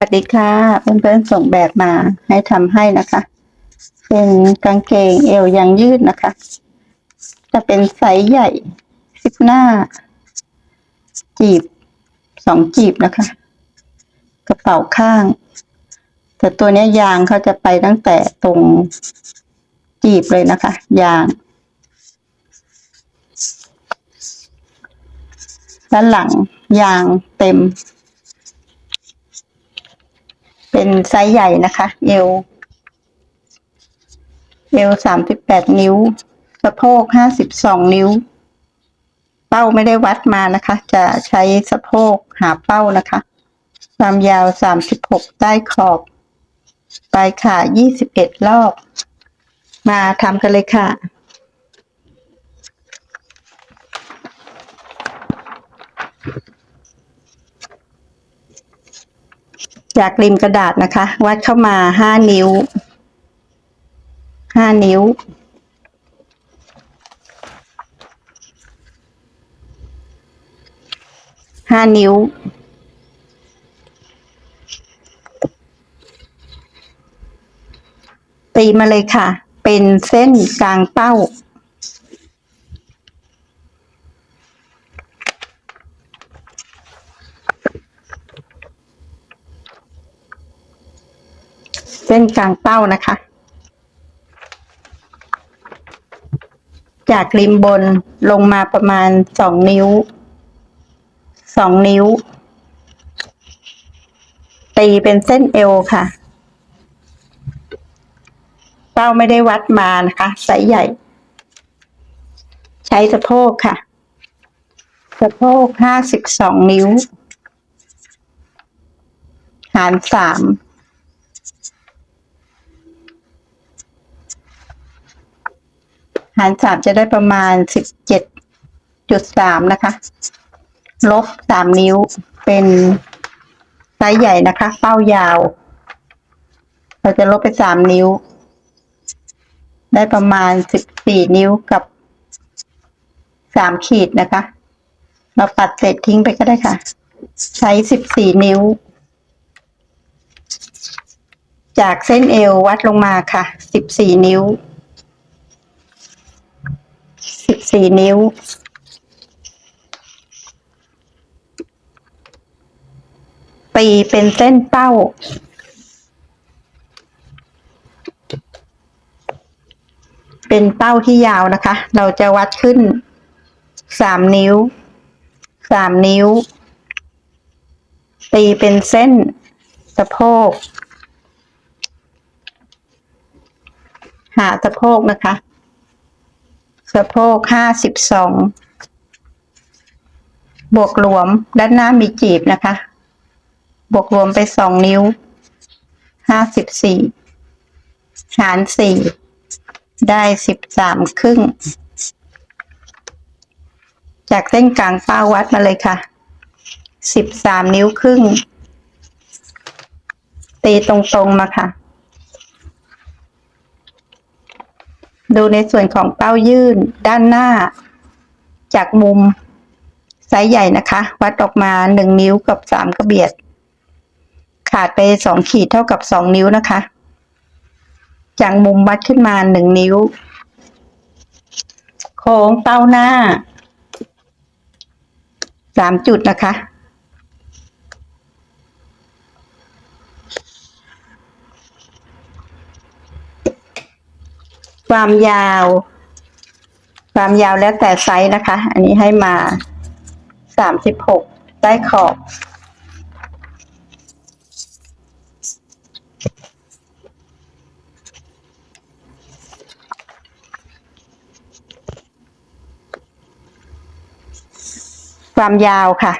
สวัสดีค่ะเพื่อนๆส่งแบบมาให้ทำให้นะคะ เป็นกางเกงเอวยางยืดนะคะ จะเป็นไซส์ใหญ่สิบหน้า จีบสองจีบนะคะ กระเป๋าข้าง แต่ตัวนี้ยยางเขาจะไปตั้งแต่ตรงจีบเลยนะคะ ยาง ด้านหลังยางเต็ม เป็นไซส์ใหญ่นะคะ เอว เอวสามสิบแปดนิ้ว สะโพกห้าสิบสองนิ้ว เป้าไม่ได้วัดมานะคะ จะใช้สะโพกหาเป้านะคะ ความยาวสามสิบหกใต้ขอบ ปลายขายี่สิบเอ็ดรอบ มาทำกันเลยค่ะ จากริมกระดาษนะคะ วัดเข้ามาห้านิ้วห้านิ้ว ห้านิ้ว ตีมาเลยค่ะ เป็นเส้นกลางเป้า เส้นกลางเป้านะคะ จากริมบนลงมาประมาณสองนิ้วสองนิ้ว ตีเป็นเส้นเอวค่ะเป้าไม่ได้วัดมานะคะไซส์ใหญ่ ใช้สะโพกค่ะ สะโพกห้าสิบสองนิ้ว หารสาม หารสามจะได้ประมาณสิบเจ็ดจุดสามนะคะ ลบสามนิ้วเป็นไซส์ใหญ่นะคะ เป้ายาว เราจะลบไปสามนิ้ว ได้ประมาณสิบสี่นิ้วกับสามขีดนะคะ เราปัดเศษทิ้งไปก็ได้ค่ะ ใช้สิบสี่นิ้ว จากเส้นเอววัดลงมาค่ะสิบสี่นิ้ว สี่นิ้ว ตีเป็นเส้นเป้า เป็นเป้าที่ยาวนะคะ เราจะวัดขึ้นสามนิ้วสามนิ้ว ตีเป็นเส้นสะโพก หาสะโพกนะคะ สะโพกห้าสิบสองบวกรวมด้านหน้ามีจีบนะคะ บวกรวมไปสองนิ้วห้าสิบสี่หารสี่ได้สิบสามครึ่ง จากเส้นกลางเป้าวัดมาเลยค่ะสิบสามนิ้วครึ่ง ตีตรงๆมาค่ะ ดูในส่วนของเป้ายื่นด้านหน้า จากมุมไซส์ใหญ่นะคะ วัดออกมาหนึ่งนิ้วกับสามกระเบียด ขาดไปสองขีดเท่ากับสองนิ้วนะคะ จากมุมวัดขึ้นมาหนึ่งนิ้ว โค้งเป้าหน้าสามจุดนะคะ ความยาว ความยาวแล้วแต่ไซส์นะคะ อันนี้ให้มาสามสิบหกใต้ขอบความยาวค่ะ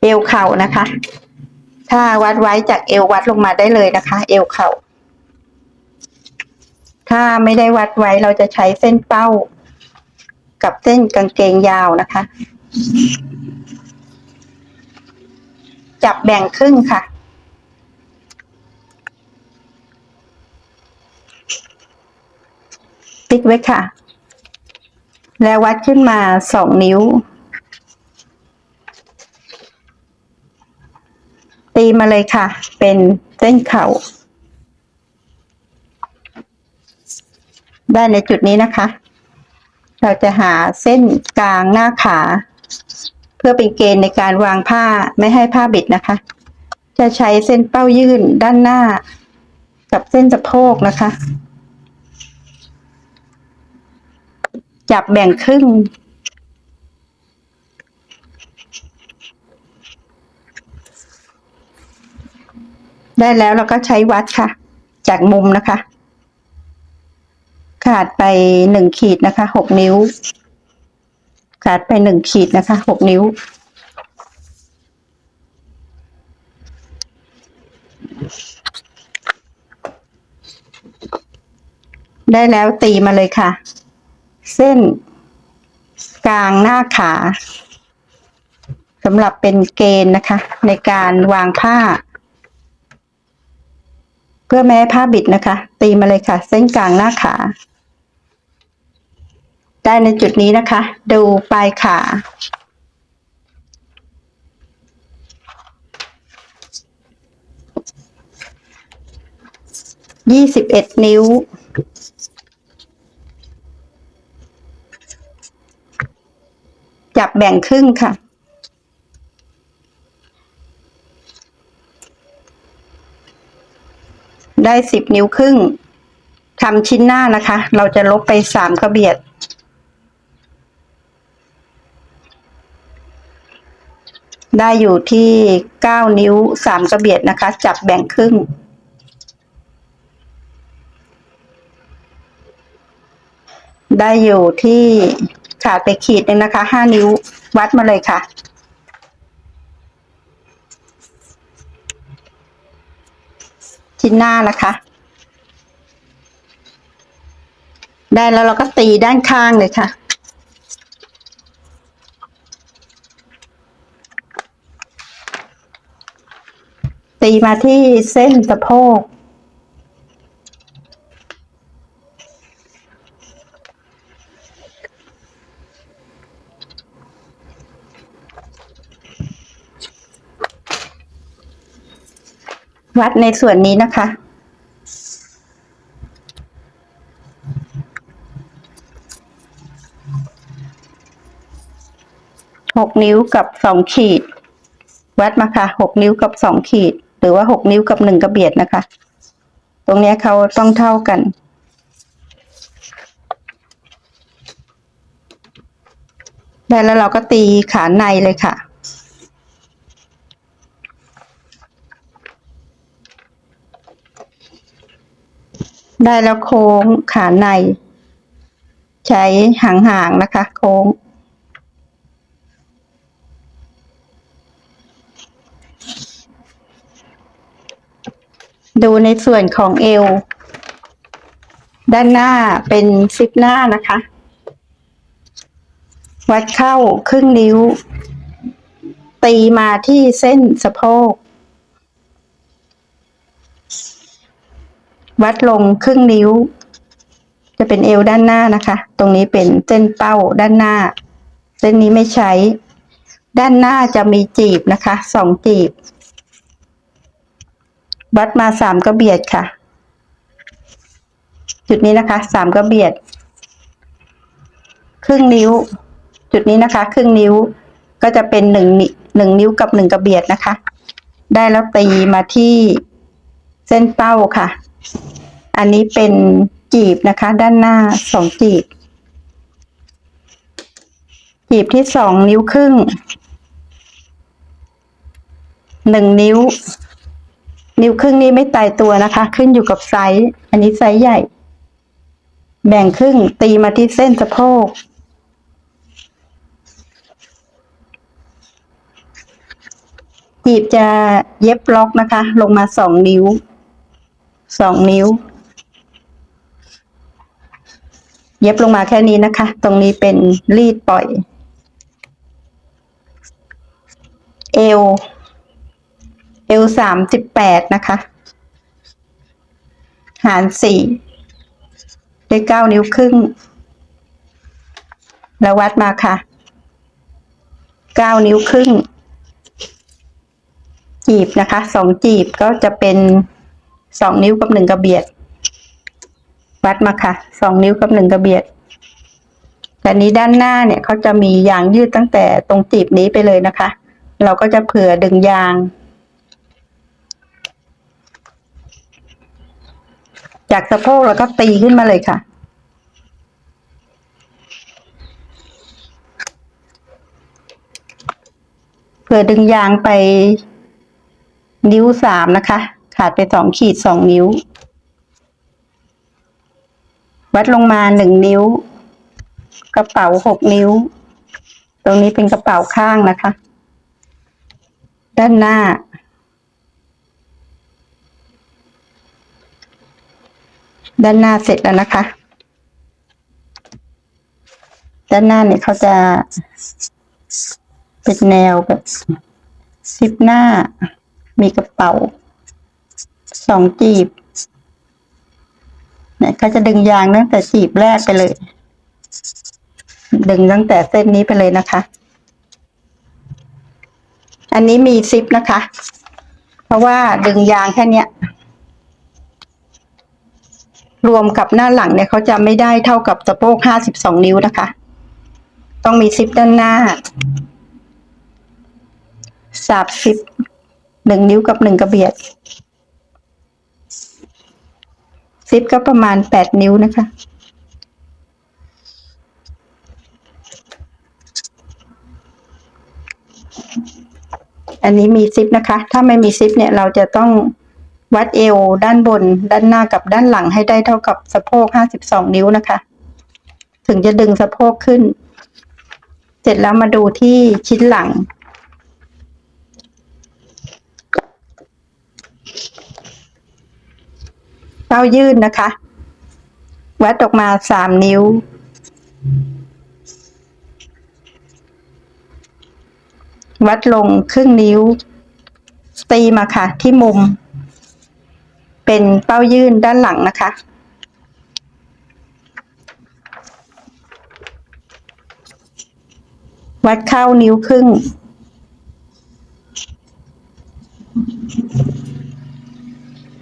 เอวเข่านะคะ ถ้าวัดไว้จากเอววัดลงมาได้เลยนะคะ เอวเข่า ถ้าไม่ได้วัดไว้เราจะใช้เส้นเป้า กับเส้นกางเกงยาวนะคะ จับแบ่งครึ่งค่ะติ๊กไว้ค่ะ แล้ววัดขึ้นมาสองนิ้ว ตีมาเลยค่ะ เป็นเส้นเข่า ได้ในจุดนี้นะคะ เราจะหาเส้นกลางหน้าขา เพื่อเป็นเกณฑ์ในการวางผ้าไม่ให้ผ้าบิดนะคะ จะใช้เส้นเป้ายื่นด้านหน้า กับเส้นสะโพกนะคะ จับแบ่งครึ่งได้แล้วเราก็ใช้วัดค่ะ จากมุมนะคะ ขาดไปหนึ่งขีดนะคะหกนิ้ว ขาดไปหนึ่งขีดนะคะหกนิ้ว ได้แล้วตีมาเลยค่ะ เส้นกลางหน้าขาสำหรับเป็นเกณฑ์นะคะ ในการวางผ้า เพื่อแม้ผ้าบิดนะคะ ตีมาเลยค่ะ เส้นกลางหน้าขา ได้ในจุดนี้นะคะ ดูปลายขา ยี่สิบเอ็ดนิ้ว จับแบ่งครึ่งค่ะได้สิบนิ้วครึ่งทำชิ้นหน้านะคะ เราจะลบไปสามกระเบียด ได้อยู่ที่เก้านิ้วสามกระเบียดนะคะ จับแบ่งครึ่ง ได้อยู่ที่ขาดไปขีดนึงนะคะห้านิ้ววัดมาเลยค่ะชิ้นหน้านะคะ ได้แล้วเราก็ตีด้านข้างเลยค่ะ ตีมาที่เส้นสะโพก วัดในส่วนนี้นะคะหกนิ้วกับสองขีด วัดมาค่ะหกนิ้วกับสองขีด หรือว่าหกนิ้วกับหนึ่งกระเบียดนะคะ ตรงนี้เขาต้องเท่ากัน ได้แล้วเราก็ตีขาในเลยค่ะได้แล้วโค้งขาใน ใช้หางๆนะคะ โค้ง ดูในส่วนของเอว ด้านหน้าเป็นซิปหน้านะคะ วัดเข้าครึ่งนิ้ว ตีมาที่เส้นสะโพก วัดลงครึ่งนิ้ว จะเป็นเอวด้านหน้านะคะ ตรงนี้เป็นเส้นเป้าด้านหน้า เส้นนี้ไม่ใช้ ด้านหน้าจะมีจีบนะคะสองจีบ วัดมาสามกระเบียดค่ะ จุดนี้นะคะสามกระเบียด ครึ่งนิ้ว จุดนี้นะคะ ครึ่งนิ้วก็จะเป็นหนึ่งหนึ่งนิ้วกับหนึ่งกระเบียดนะคะ ได้แล้วตีมาที่เส้นเป้าค่ะ อันนี้เป็นจีบนะคะ ด้านหน้าสองจีบ จีบที่สองนิ้วครึ่งหนึ่งนิ้ว นิ้วครึ่งนี้ไม่ตายตัวนะคะ ขึ้นอยู่กับไซส์อันนี้ไซส์ใหญ่ แบ่งครึ่งตีมาที่เส้นสะโพกจีบจะเย็บล็อกนะคะ ลงมาสองนิ้วสองนิ้ว เย็บลงมาแค่นี้นะคะ ตรงนี้เป็นรีดปล่อย เอว เอวสามสิบแปดนะคะ หารสี่ได้เก้านิ้วครึ่ง แล้ววัดมาค่ะ เก้านิ้วครึ่ง จีบนะคะ สองจีบก็จะเป็นสองนิ้วกับหนึ่งกระเบียด วัดมาค่ะ สองนิ้วกับหนึ่งกระเบียด แต่นี้ด้านหน้าเนี่ยเขาจะมียางยืดตั้งแต่ตรงจีบนี้ไปเลยนะคะ เราก็จะเผื่อดึงยาง จากสะโพกแล้วก็ตีขึ้นมาเลยค่ะ เผื่อดึงยางไปนิ้วสามนะคะ ขาดไปสองขีดสองนิ้ว วัดลงมาหนึ่งนิ้ว กระเป๋าหกนิ้ว ตรงนี้เป็นกระเป๋าข้างนะคะ ด้านหน้า ด้านหน้าเสร็จแล้วนะคะ ด้านหน้าเนี่ยเขาจะเป็นแนวแบบซิปหน้า มีกระเป๋าสองจีบเนี่ยเขาจะดึงยางตั้งแต่จีบแรกไปเลย ดึงตั้งแต่เส้นนี้ไปเลยนะคะ อันนี้มีซิปนะคะ เพราะว่าดึงยางแค่เนี้ย รวมกับหน้าหลังเนี่ยเขาจะไม่ได้เท่ากับสะโพกห้าสิบสองนิ้วนะคะ ต้องมีซิปด้านหน้าสาบซิปหนึ่งนิ้วกับหนึ่งกระเบียด ซิปก็ประมาณแปดนิ้วนะคะอันนี้มีซิปนะคะ ถ้าไม่มีซิปเนี่ยเราจะต้อง วัดเอวด้านบน ด้านหน้ากับด้านหลังให้ได้เท่ากับสะโพกห้าสิบสองนิ้วนะคะ ถึงจะดึงสะโพกขึ้น เสร็จแล้วมาดูที่ชิ้นหลัง เป้ายืดนะคะ วัดออกมาสามนิ้ววัดลงครึ่งนิ้ว ตีมาค่ะที่มุม เป็นเป้ายื่นด้านหลังนะคะ วัดเข้านิ้วครึ่ง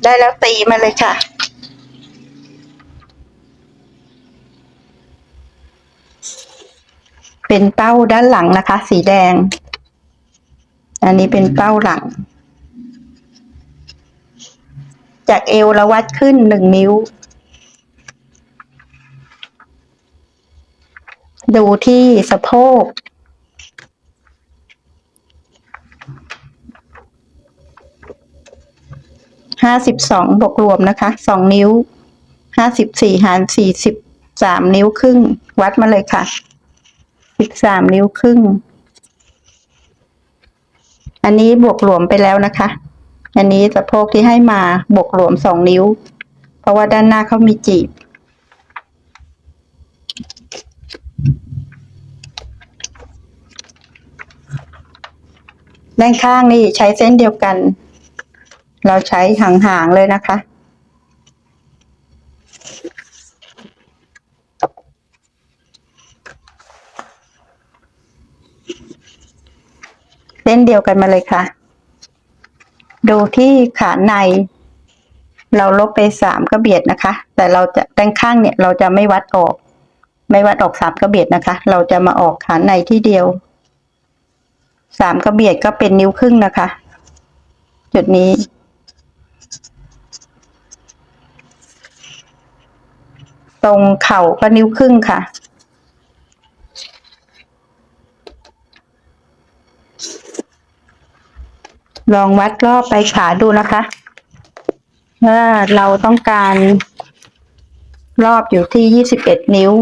ได้แล้วตีมาเลยค่ะเป็นเป้าด้านหลังนะคะ สีแดง อันนี้เป็นเป้าหลัง จากเอวเราวัดขึ้นหนึ่งนิ้ว ดูที่สะโพก ห้าสิบสองบวกรวมนะคะ สองนิ้ว ห้าสิบสี่หารสี่สิบสามนิ้วครึ่ง วัดมาเลยค่ะ สิบสามนิ้วครึ่ง อันนี้บวกรวมไปแล้วนะคะ อันนี้สะโพกที่ให้มาบวกรวมสองนิ้ว เพราะว่าด้านหน้าเขามีจีบ ด้านข้างนี่ใช้เส้นเดียวกัน เราใช้ห่างๆเลยนะคะเส้นเดียวกันมาเลยค่ะ ดูที่ขาใน เราลบไปสามกระเบียดนะคะ แต่เราจะด้านข้างเนี่ยเราจะไม่วัดออก ไม่วัดออกสามกระเบียดนะคะ เราจะมาออกขาในที่เดียวสามกระเบียดก็เป็นนิ้วครึ่งนะคะ จุดนี้ตรงเข่าก็นิ้วครึ่งค่ะ ลองวัดรอบไปขาดูนะคะว่าเราต้องการรอบอยู่ที่ยี่สิบเอ็ดนิ้ว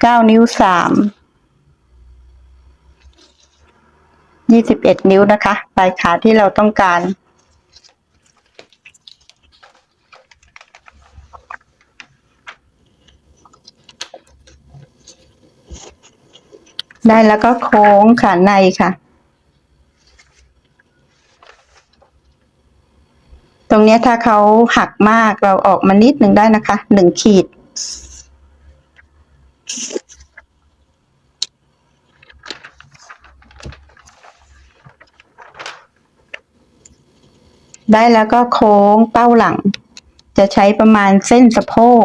เก้านิ้วสามยี่สิบเอ็ดนิ้วนะคะ ปลายขาที่เราต้องการ ได้แล้วก็โค้งขาในค่ะ ตรงนี้ถ้าเขาหักมากเราออกมานิดหนึ่งได้นะคะหนึ่งขีด ได้แล้วก็โค้งเป้าหลัง จะใช้ประมาณเส้นสะโพก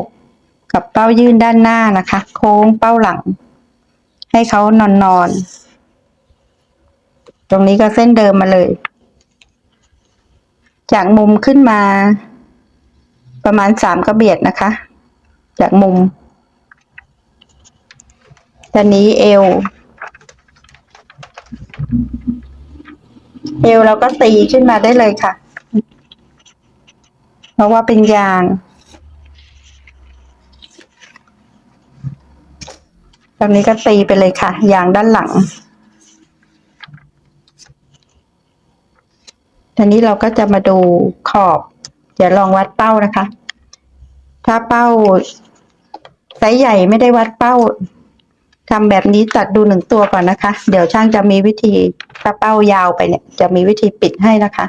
กับเป้ายื่นด้านหน้านะคะ โค้งเป้าหลัง ให้เขานอนนอน ตรงนี้ก็เส้นเดิมมาเลย จากมุมขึ้นมา ประมาณสามกระเบียดนะคะ จากมุมตอนนี้เอว เอวเราก็ตีขึ้นมาได้เลยค่ะ เพราะว่าเป็นยาง ตรงนี้ก็ตีไปเลยค่ะ ยางด้านหลังทีนี้เราก็จะมาดูขอบเดี๋ยวลองวัดเป้านะคะ ถ้าเป้าไซส์ใหญ่ไม่ได้วัดเป้าทำแบบนี้ตัดดูหนึ่งตัวก่อนนะคะ เดี๋ยวช่างจะมีวิธีถ้าเป้ายาวไปเนี่ย จะมีวิธีปิดให้นะคะ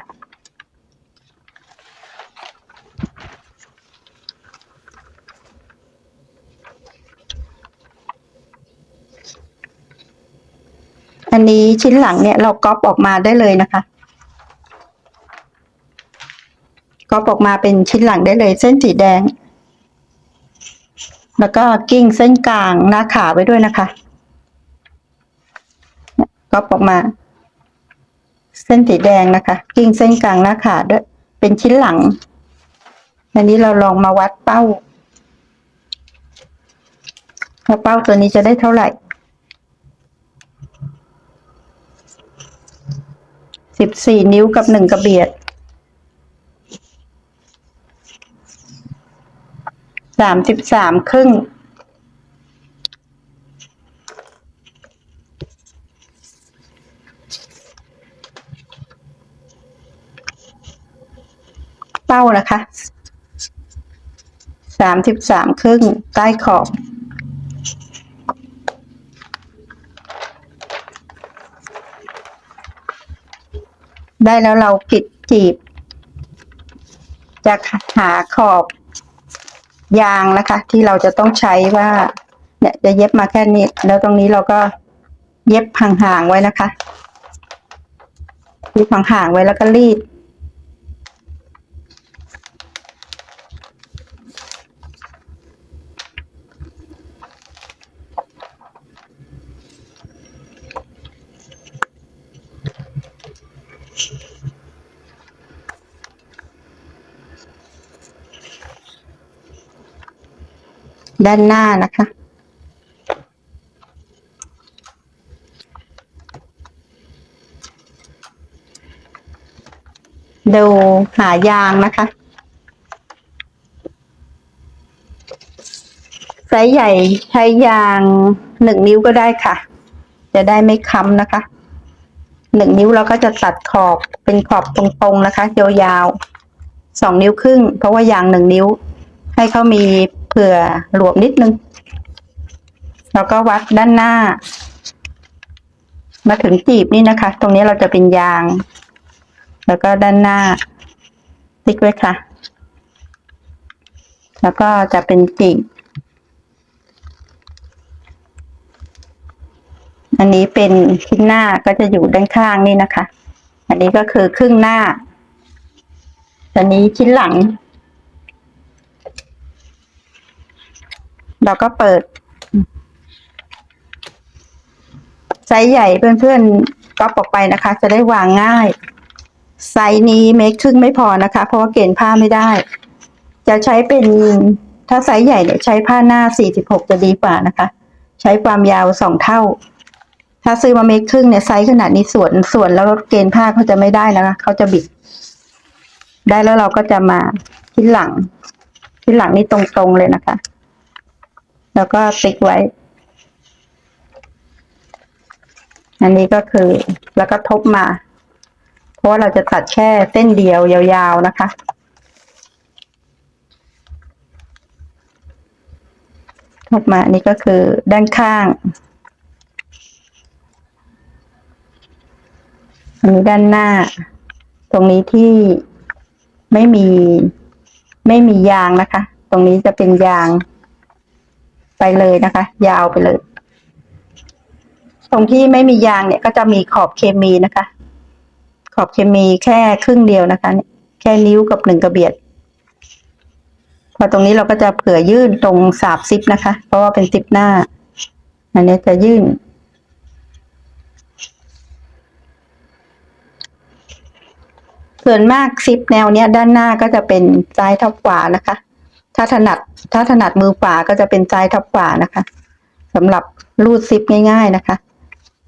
อันนี้ชิ้นหลังเนี่ยเราก๊อปออกมาได้เลยนะคะก๊อปออกมาเป็นชิ้นหลังได้เลยเส้นสีแดง แล้วก็กิ้งเส้นกลางหน้าขาไว้ด้วยนะคะก๊อปออกมา เส้นสีแดงนะคะ กิ้งเส้นกลางหน้าขาด้วย เป็นชิ้นหลัง อันนี้เราลองมาวัดเป้าว่าเป้าตัวนี้จะได้เท่าไหร่ สิบสี่นิ้วกับหนึ่งกระเบียดสามสิบสามครึ่งเป้านะคะสามสิบสามครึ่งใต้ขอบ ได้แล้วเราปิดจีบ จะหาขอบยางนะคะ ที่เราจะต้องใช้ว่า เนี่ยจะเย็บมาแค่นี้ แล้วตรงนี้เราก็เย็บห่างๆไว้นะคะเย็บห่างๆไว้แล้วก็รีด ด้านหน้านะคะ ดูหายางนะคะไซส์ใหญ่ใช้ยางหนึ่งนิ้วก็ได้ค่ะ จะได้ไม่ค้ำนะคะหนึ่งนิ้วเราก็จะตัดขอบเป็นขอบตรงๆนะคะยาวๆสองนิ้วครึ่ง เพราะว่ายางหนึ่งนิ้ว ให้เขามี เผื่อหลวมนิดนึง แล้วก็วัดด้านหน้า มาถึงจีบนี่นะคะ ตรงนี้เราจะเป็นยาง แล้วก็ด้านหน้า ติ๊กไว้ค่ะ แล้วก็จะเป็นจีบ อันนี้เป็นชิ้นหน้าก็จะอยู่ด้านข้างนี่นะคะ อันนี้ก็คือครึ่งหน้าอันนี้ชิ้นหลัง เราก็เปิด ไซส์ใหญ่เพื่อนๆก็ออกไปนะคะ จะได้วางง่าย ไซส์นี้เมคครึ่งไม่พอนะคะ เพราะว่าเกณฑ์ผ้าไม่ได้ จะใช้เป็นถ้าไซส์ใหญ่เนี่ยใช้ผ้าหน้า 46 จะดีกว่านะคะ ใช้ความยาวสองเท่า ถ้าซื้อมาเมคครึ่งเนี่ยไซส์ขนาดนี้ส่วนส่วนแล้วเกณฑ์ผ้าเขาจะไม่ได้นะคะเขาจะบิด ได้แล้วเราก็จะมาที่หลังที่หลังนี่ตรงๆเลยนะคะ แล้วก็ติ๊กไว้ อันนี้ก็คือแล้วก็ทบมา เพราะาเราจะตัดแค่เส้นเดียวยาวๆนะคะ ทบมาอันนี้ก็คือด้านข้าง อันนี้ด้านหน้า ตรงนี้ที่ไม่มีไม่มียางนะคะ ตรงนี้จะเป็นยาง ไปเลยนะคะ ยาวไปเลย ตรงที่ไม่มียางเนี่ยก็จะมีขอบเคมีนะคะ ขอบเคมีแค่ครึ่งเดียวนะคะเนี่ยแค่นิ้วกับหนึ่งกระเบียด พอตรงนี้เราก็จะเผื่อยื่นตรงสาบซิปนะคะ เพราะว่าเป็นซิปหน้า อันนี้จะยื่นส่วนมากซิปแนวเนี้ยด้านหน้าก็จะเป็นซ้ายทับขวานะคะ ถ้าถนัด ถ้าถนัดมือขวาก็จะเป็นซ้ายทับขวานะคะสำหรับรูดซิปง่าย ๆนะคะ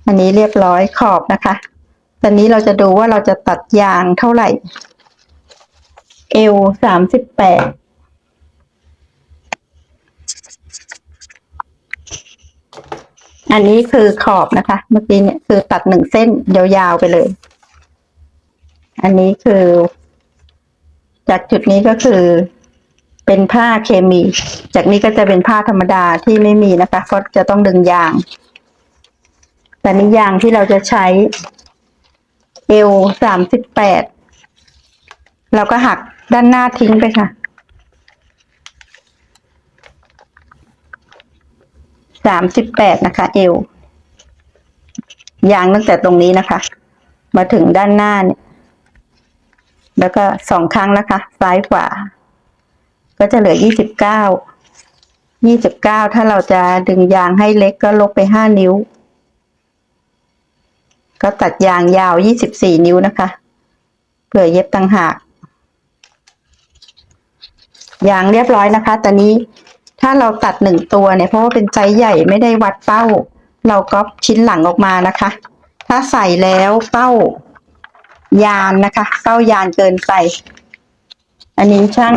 อันนี้เรียบร้อยขอบนะคะตอนนี้เราจะดูว่าเราจะตัดยางเท่าไหร่ เอวสามสิบแปดอันนี้คือขอบนะคะ เมื่อกี้เนี่ยคือตัดหนึ่งเส้นยาวๆไปเลย อันนี้คือ จากจุดนี้ก็คือ เป็นผ้าเคมี จากนี้ก็จะเป็นผ้าธรรมดาที่ไม่มีนะคะเพราะจะต้องดึงยาง แต่นี้ยางที่เราจะใช้เอวสามสิบแปดเราก็หักด้านหน้าทิ้งไปค่ะสามสิบแปดนะคะ เอว ยางตั้งแต่ตรงนี้นะคะ มาถึงด้านหน้าเนี่ย แล้วก็สองครั้งนะคะ ซ้ายขวา ก็จะเหลือยี่สิบเก้ายี่สิบเก้าถ้าเราจะดึงยางให้เล็กก็ลบไปห้านิ้ว ก็ตัดยางยาวยี่สิบสี่นิ้วนะคะเผื่อเย็บต่างหากยางเรียบร้อยนะคะ ตอนนี้ถ้าเราตัดหนึ่งตัวเนี่ย เพราะว่าเป็นไซส์ใหญ่ไม่ได้วัดเป้า เราก็ชิ้นหลังออกมานะคะ ถ้าใส่แล้วเป้ายานนะคะ เป้ายานเกินไป อันนี้ช่าง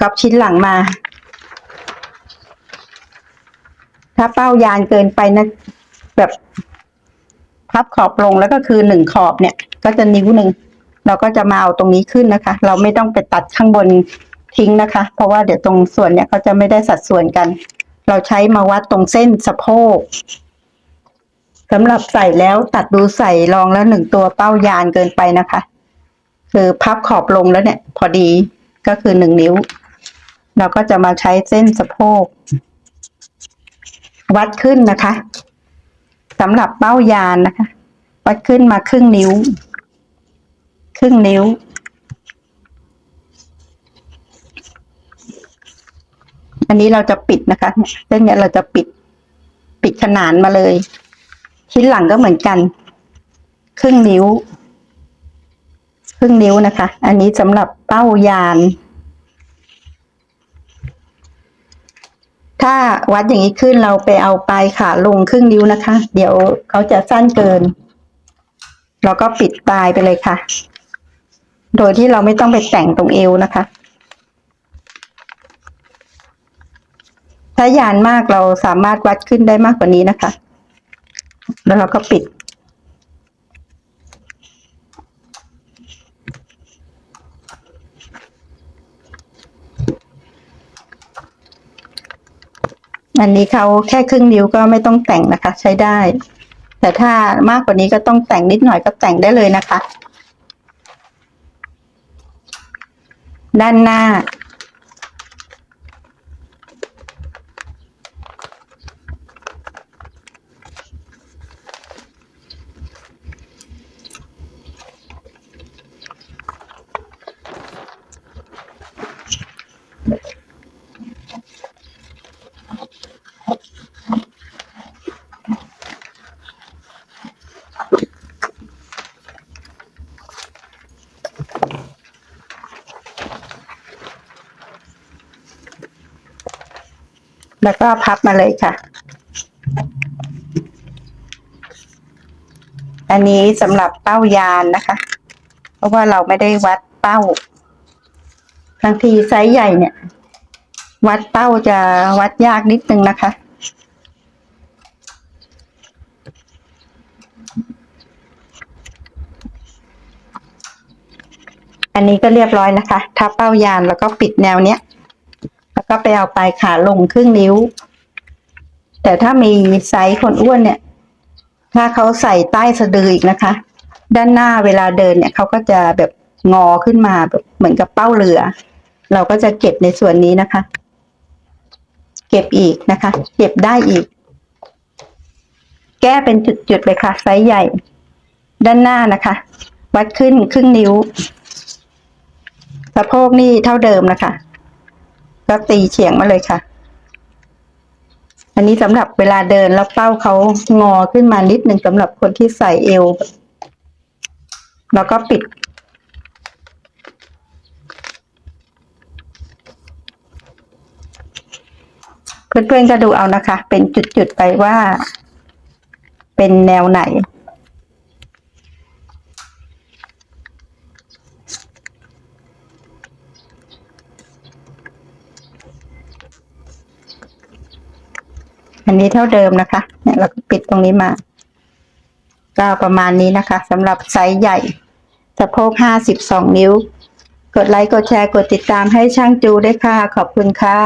กับชิ้นหลังมา ถ้าเป้ายานเกินไปนะ แบบพับขอบลงแล้วก็คือหนึ่งขอบเนี่ย ก็จะนิ้วหนึ่งเราก็จะมาเอาตรงนี้ขึ้นนะคะ เราไม่ต้องไปตัดข้างบนทิ้งนะคะ เพราะว่าเดี๋ยวตรงส่วนเนี่ยเขาจะไม่ได้สัดส่วนกัน เราใช้มาวัดตรงเส้นสะโพกสำหรับใส่แล้วตัดดูใส่รองแล้วหนึ่งตัวเป้ายานเกินไปนะคะ คือพับขอบลงแล้วเนี่ย พอดีก็คือหนึ่งนิ้ว เราก็จะมาใช้เส้นสะโพก วัดขึ้นนะคะสำหรับเป้ายานนะคะ วัดขึ้นมาครึ่งนิ้ว ครึ่งนิ้ว อันนี้เราจะปิดนะคะเส้นเนี้ยเราจะปิด ปิดขนานมาเลย ชิ้นหลังก็เหมือนกัน ครึ่งนิ้ว ครึ่งนิ้วนะคะ อันนี้สำหรับเป้ายาน ถ้าวัดอย่างนี้ขึ้นเราไปเอาปลายขาลงครึ่งนิ้วนะคะ เดี๋ยวเขาจะสั้นเกิน เราก็ปิดปลายไปเลยค่ะ โดยที่เราไม่ต้องไปแต่งตรงเอวนะคะ ถ้ายานมากเราสามารถวัดขึ้นได้มากกว่านี้นะคะ แล้วเราก็ปิด อันนี้เขาแค่ครึ่งนิ้วก็ไม่ต้องแต่งนะคะ ใช้ได้ แต่ถ้ามากกว่านี้ก็ต้องแต่งนิดหน่อยก็แต่งได้เลยนะคะ ด้านหน้า แล้วก็พับมาเลยค่ะ อันนี้สำหรับเป้ายานนะคะ เพราะว่าเราไม่ได้วัดเป้าบางทีไซส์ใหญ่เนี่ย วัดเป้าจะวัดยากนิดนึงนะคะอันนี้ก็เรียบร้อยนะคะ ถ้าเป้ายานแล้วก็ปิดแนวเนี้ย ก็ไปเอาปลายขาลงครึ่งนิ้ว แต่ถ้ามีไซส์คนอ้วนเนี่ย ถ้าเขาใส่ใต้สะดืออีกนะคะ ด้านหน้าเวลาเดินเนี่ยเขาก็จะแบบงอขึ้นมาแบบเหมือนกับเป้าเรือ เราก็จะเก็บในส่วนนี้นะคะ เก็บอีกนะคะ เก็บได้อีก แก้เป็นจุดๆไปค่ะไซส์ใหญ่ ด้านหน้านะคะ วัดขึ้นครึ่งนิ้วสะโพกนี่เท่าเดิมนะคะ ก็ตีเฉียงมาเลยค่ะ อันนี้สำหรับเวลาเดินแล้วเป้าเขางอขึ้นมานิดหนึ่งสำหรับคนที่ใส่เอว แล้วก็ปิด เพื่อนๆก็ดูเอานะคะ เป็นจุดๆไปว่า เป็นแนวไหน อันนี้เท่าเดิมนะคะ เนี่ยเราก็ปิดตรงนี้มาก็ประมาณนี้นะคะสำหรับไซส์ใหญ่สะโพกห้าสิบสองนิ้ว กดไลค์ กดแชร์ กดติดตามให้ช่างจูด้วยค่ะ ขอบคุณค่ะ